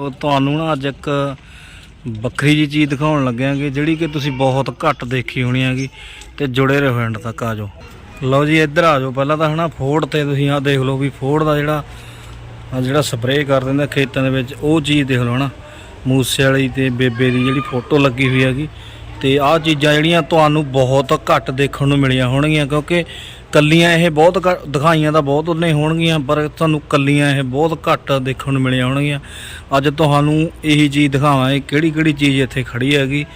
ਉਹ ਤੁਹਾਨੂੰ ਨਾ ਅੱਜ ਇੱਕ ਵੱਖਰੀ ਜੀ ਚੀਜ਼ ਦਿਖਾਉਣ ਲੱਗਿਆਂਗੇ ਜਿਹੜੀ ਕਿ ਤੁਸੀਂ ਬਹੁਤ ਘੱਟ ਦੇਖੀ ਹੋਣੀ ਹੈਗੀ ਤੇ ਜੁੜੇ ਰਹੋ ਐਂਡ ਤੱਕ ਆ ਜਾਓ। ਲਓ ਜੀ, ਇੱਧਰ ਆ ਜਾਓ। ਪਹਿਲਾਂ ਤਾਂ ਹਨਾ ਫੋਰਡ ਤੇ ਤੁਸੀਂ ਆਹ ਦੇਖ ਲਓ ਵੀ ਫੋਰਡ ਦਾ ਜਿਹੜਾ ਆ ਜਿਹੜਾ ਸਪਰੇਅ ਕਰ ਦਿੰਦਾ ਖੇਤਾਂ ਦੇ ਵਿੱਚ, ਉਹ ਚੀਜ਼ ਦੇਖ ਲਓ ਹਨਾ। ਮੂਸੇ ਵਾਲੀ ਤੇ ਬੇਬੇ ਦੀ ਜਿਹੜੀ ਫੋਟੋ ਲੱਗੀ ਹੋਈ ਹੈਗੀ। ਤੇ ਆਹ ਚੀਜ਼ਾਂ ਜਿਹੜੀਆਂ ਤੁਹਾਨੂੰ ਬਹੁਤ ਘੱਟ ਦੇਖਣ ਨੂੰ ਮਿਲੀਆਂ ਹੋਣਗੀਆਂ ਕਿਉਂਕਿ ਕੱਲੀਆਂ ਇਹ ਬਹੁਤ ਘੱਟ- ਦਿਖਾਈਆਂ ਤਾਂ ਬਹੁਤ ਉਹਨੇ ਹੋਣਗੀਆਂ, ਪਰ ਤੁਹਾਨੂੰ ਕੱਲੀਆਂ ਇਹ ਬਹੁਤ ਘੱਟ ਦੇਖਣ ਨੂੰ ਮਿਲੀਆਂ ਹੋਣਗੀਆਂ। ਅੱਜ ਤੁਹਾਨੂੰ ਇਹੀ ਚੀਜ਼ ਦਿਖਾਵਾਂਗੇ ਕਿਹੜੀ ਕਿਹੜੀ ਚੀਜ਼ ਇੱਥੇ ਖੜੀ ਹੈਗੀ।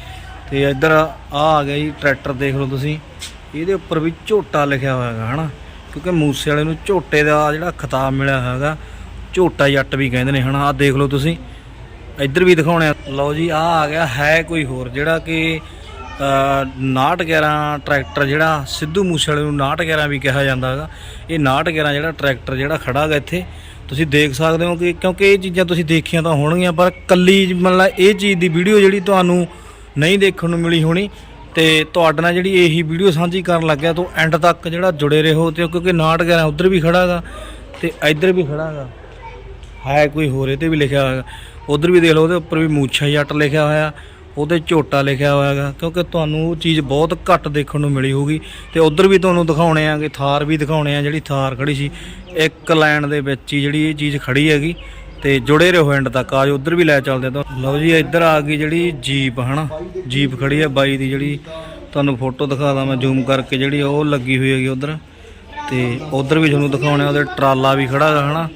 ਤੇ ਇੱਧਰ ਆ ਆ ਗਿਆ ਜੀ, ਟਰੈਕਟਰ ਦੇਖ ਲਓ ਤੁਸੀਂ। ਇਹਦੇ ਉੱਪਰ ਵੀ ਝੋਟਾ ਲਿਖਿਆ ਹੋਇਆ ਹੈਗਾ, ਹਨਾ? ਕਿਉਂਕਿ ਮੂਸੇ ਵਾਲੇ ਨੂੰ ਝੋਟੇ ਦਾ ਜਿਹੜਾ ਖਿਤਾਬ ਮਿਲਿਆ ਹੈਗਾ, ਝੋਟਾ ਜੱਟ ਵੀ ਕਹਿੰਦੇ ਨੇ, ਹਨਾ? ਆਹ ਦੇਖ ਲਓ ਤੁਸੀਂ। ਇੱਧਰ ਵੀ ਦਿਖਾਉਣੇ ਆ। ਲਓ ਜੀ ਆ ਆ ਗਿਆ, ਹੈ ਕੋਈ ਹੋਰ, ਜਿਹੜਾ ਕਿ 6911 ਟਰੈਕਟਰ ਜਿਹੜਾ ਸਿੱਧੂ ਮੂਸੇਵਾਲੇ ਨੂੰ 6911 ਵੀ ਕਿਹਾ ਜਾਂਦਾ ਹੈਗਾ। ਇਹ 6911 ਜਿਹੜਾ ਟਰੈਕਟਰ ਜਿਹੜਾ ਖੜਾ ਹੈਗਾ ਇੱਥੇ, ਤੁਸੀਂ ਦੇਖ ਸਕਦੇ ਹੋ ਕਿ ਕਿਉਂਕਿ ਇਹ ਚੀਜ਼ਾਂ ਤੁਸੀਂ ਦੇਖੀਆਂ ਤਾਂ ਹੋਣਗੀਆਂ, ਪਰ ਕੱਲੀ ਮਤਲਬ ਇਹ ਚੀਜ਼ ਦੀ ਵੀਡੀਓ ਜਿਹੜੀ ਤੁਹਾਨੂੰ ਨਹੀਂ ਦੇਖਣ ਨੂੰ ਮਿਲੀ ਹੋਣੀ ਤੇ ਤੁਹਾਡੇ ਨਾਲ ਜਿਹੜੀ ਇਹੀ ਵੀਡੀਓ ਸਾਂਝੀ ਕਰਨ ਲੱਗਿਆ ਤੋਂ ਐਂਡ ਤੱਕ ਜਿਹੜਾ ਜੁੜੇ ਰਹੋ ਤੇ ਕਿਉਂਕਿ 6911 ਉਧਰ ਵੀ ਖੜਾ ਹੈਗਾ ਤੇ ਇੱਧਰ ਵੀ ਖੜਾ ਹੈਗਾ। ਹੈ ਕੋਈ ਹੋਰ, ਇਹ ਤੇ ਵੀ ਲਿਖਿਆ ਹੋਇਆ ਉਧਰ ਵੀ ਦੇਖ ਲਓ, ਉਹਦੇ ਉੱਪਰ ਵੀ ਮੂਛਾ ਜੱਟ ਲਿਖਿਆ ਹੋਇਆ। ਉਹਦੇ ਝੋਟਾ ਲਿਖਿਆ ਹੋਇਆ ਹੈਗਾ, ਕਿਉਂਕਿ ਤੁਹਾਨੂੰ ਉਹ ਚੀਜ਼ ਬਹੁਤ ਘੱਟ ਦੇਖਣ ਨੂੰ ਮਿਲੀ ਹੋਊਗੀ। ਤੇ ਉਧਰ ਵੀ ਤੁਹਾਨੂੰ ਦਿਖਾਉਣੇ ਆਗੇ ਥਾਰ ਵੀ ਦਿਖਾਉਣੇ ਆ, ਜਿਹੜੀ ਥਾਰ ਖੜੀ ਸੀ। ਇੱਕ ਲਾਈਨ ਦੇ ਵਿੱਚ ਹੀ ਜਿਹੜੀ ਇਹ ਚੀਜ਼ ਖੜੀ ਹੈਗੀ, ਤੇ ਜੁੜੇ ਰਹੋ ਐਂਡ ਤੱਕ। ਆਜੋ ਉਧਰ ਵੀ ਲੈ ਚੱਲਦੇ ਤਾਂ ਲਓ ਜੀ, ਇੱਧਰ ਆ ਗਈ ਜਿਹੜੀ ਜੀਪ, ਹਨਾ? ਜੀਪ ਖੜੀ ਹੈ ਬਾਈ ਦੀ ਜਿਹੜੀ, ਤੁਹਾਨੂੰ ਫੋਟੋ ਦਿਖਾਦਾ ਮੈਂ ਜ਼ੂਮ ਕਰਕੇ ਜਿਹੜੀ ਉਹ ਲੱਗੀ ਹੋਈ ਹੈਗੀ ਉਧਰ। ਤੇ ਉਧਰ ਵੀ ਤੁਹਾਨੂੰ ਦਿਖਾਉਣੇ ਆ, ਉਹਦੇ ਟਰਾਲਾ ਵੀ ਖੜਾ ਹੈ ਹਨਾ?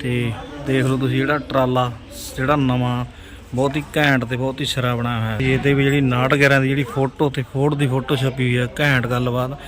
ਤੇ ਦੇਖ ਲਓ ਤੁਸੀਂ ਜਿਹੜਾ ਟਰਾਲਾ, ਜਿਹੜਾ ਨਵਾਂ ਬਹੁਤ ਹੀ ਘੈਂਟ ਤੇ ਬਹੁਤ ਹੀ ਸਿਰਾ ਬਣਾਇਆ ਹੋਇਆ ਹੈ। ਇਹਦੇ ਵੀ ਜਿਹੜੀ 69 ਦੀ ਜਿਹੜੀ ਫੋਟੋ ਤੇ ਫੋੜ ਦੀ ਫੋਟੋ ਛਪੀ ਹੋਈ ਹੈ, ਘੈਂਟ ਗੱਲਬਾਤ।